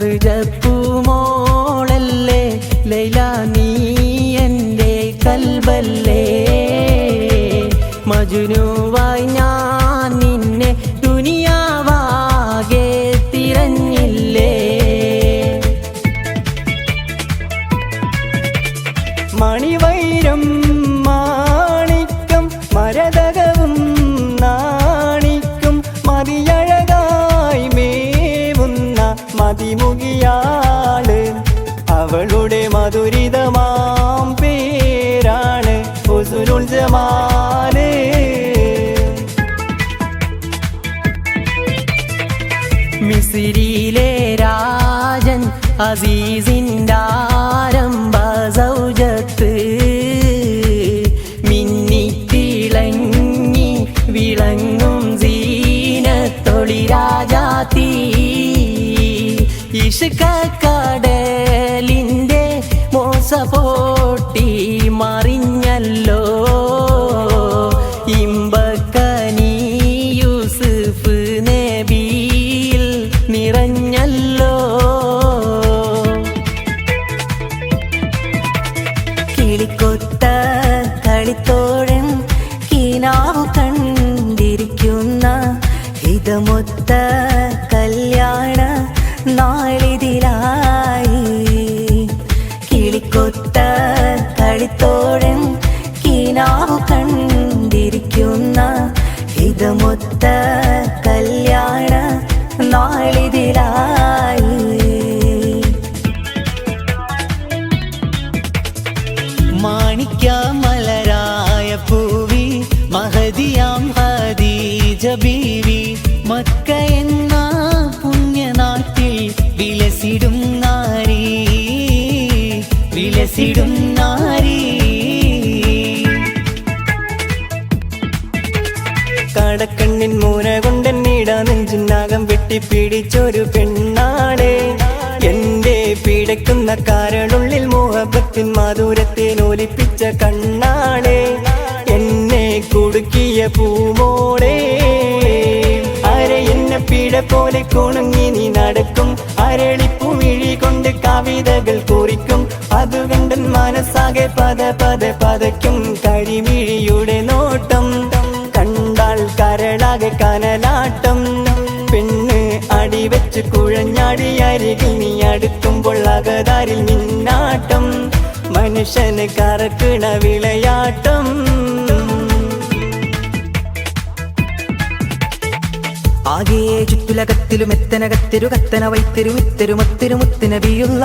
കറുജപ്പൂമോളല്ലേ ലൈല നീ എന്റെ കൽബല്ലേ? മജുനുവായി ഞാൻ മതിമുകിയാൾ. അവളുടെ മധുരിതമാം പേരാണ് ജമാൽ. മിസിരിയിലെ രാജൻ അസീസിന്റെ ആരംഭ സൗജത്ത് ഇഷ്കക്കടലിന്റെ മോസ പോട്ടി മറിഞ്ഞല്ലോ. ഇമ്പക്കനി യൂസുഫ് നബിയിൽ നിറഞ്ഞല്ലോ. കിളിക്കൊത്ത കളിത്തോഴൻ നാളിതിലായി കിളിക്കൊത്ത കളിത്തോഴൻ കിനാവ് കണ്ടിരിക്കുന്ന ഇതമൊത്ത കല്യാണ നാളിതിലായി. മാണിക്യമലരായ പൂവി മഹദിയാം ഹദീജ ബീവി വിലസിടും നാരി. കടക്കണ്ണിൻ മൂന കൊണ്ടെന്നിട നെഞ്ചിനാകം വെട്ടിപ്പിടിച്ചൊരു പെണ്ണാണ്. എന്റെ പിടയ്ക്കുന്ന കാരണുള്ളിൽ മോഹബത്തിൻ മാധുരത്തെ നോലിപ്പിച്ച കണ്ണാണ്. എന്നെ കുടുക്കിയ എന്നെ പീഡ പോലെ കുണുങ്ങി നീ നടക്കും. അരളിപ്പുമിഴി കൊണ്ട് കവിതകൾ കുറിക്കും. അത് കണ്ടൻ മനസ്സാകെ പത പത പതയ്ക്കും കരിമിഴിയുടെ നോട്ടം. കണ്ടാൽ കരളാകെ കനലാട്ടം. പെണ്ണ് അടിവെച്ച് കുഴഞ്ഞാടി അരികിൽ നീ അടുക്കുമ്പോൾ അകതാരിൽ നിന്നാട്ടം. മനുഷ്യന് കറക്കിണ വിളയാട്ടം. ആകെ ചുറ്റുലകത്തിലും എത്തനകത്തിരു കത്തന വൈത്തിരു മുത്തിനബിയുള്ള